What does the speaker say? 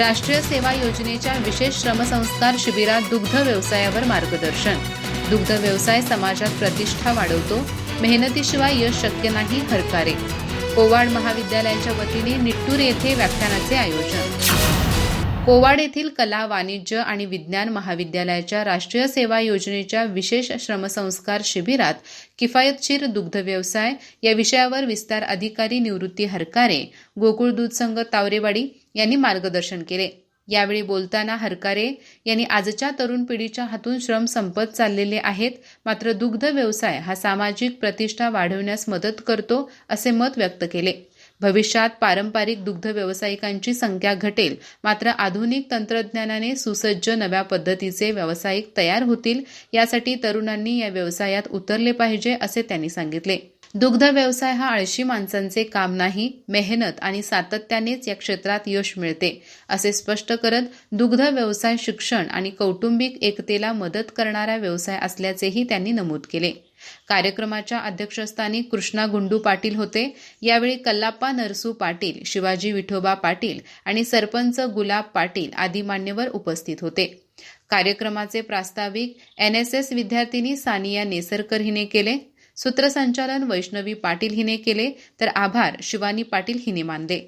राष्ट्रीय सेवा योजनेच्या विशेष श्रमसंस्कार शिबिरात दुग्ध व्यवसायावर मार्गदर्शन. दुग्ध व्यवसाय समाजात प्रतिष्ठा वाढवतो. मेहनतीशिवाय यश शक्य नाही हरकारे. कोवाड महाविद्यालयाच्या वतीने निट्टूर येथे व्याख्यानाचे आयोजन. कोवाड येथील कला वाणिज्य आणि विज्ञान महाविद्यालयाच्या राष्ट्रीय सेवा योजनेच्या विशेष श्रमसंस्कार शिबिरात किफायतशीर दुग्ध व्यवसाय या विषयावर विस्तार अधिकारी निवृत्ती हरकारे गोकुळ दूध संघ तावरेवाडी यांनी मार्गदर्शन केले. यावेळी बोलताना हरकारे यांनी आजच्या तरुण पिढीच्या हातून श्रम संपत चाललेले आहेत मात्र दुग्ध व्यवसाय हा सामाजिक प्रतिष्ठा वाढवण्यास मदत करतो असे मत व्यक्त केले. भविष्यात पारंपरिक दुग्ध व्यावसायिकांची संख्या घटेल. मात्र आधुनिक तंत्रज्ञानाने सुसज्ज नव्या पद्धतीचे व्यावसायिक तयार होतील. यासाठी तरुणांनी या व्यवसायात उतरले पाहिजे असे त्यांनी सांगितले. दुग्ध व्यवसाय हा आळशी माणसांचे काम नाही मेहनत आणि सातत्यानेच या क्षेत्रात यश मिळते असे स्पष्ट करत दुग्ध व्यवसाय शिक्षण आणि कौटुंबिक एकतेला मदत करणारा व्यवसाय असल्याचेही त्यांनी नमूद केले. कार्यक्रमाच्या अध्यक्षस्थानी कृष्णा गुंडू पाटील होते. यावेळी कल्लाप्पा नरसू पाटील शिवाजी विठोबा पाटील आणि सरपंच गुलाब पाटील आदी मान्यवर उपस्थित होते. कार्यक्रमाचे प्रास्ताविक एनएसएस विद्यार्थिनी सानिया नेसरकर हिने केले. सूत्रसंचालन वैष्णवी पाटील हिने केले तर आभार शिवानी पाटील हिने मानले.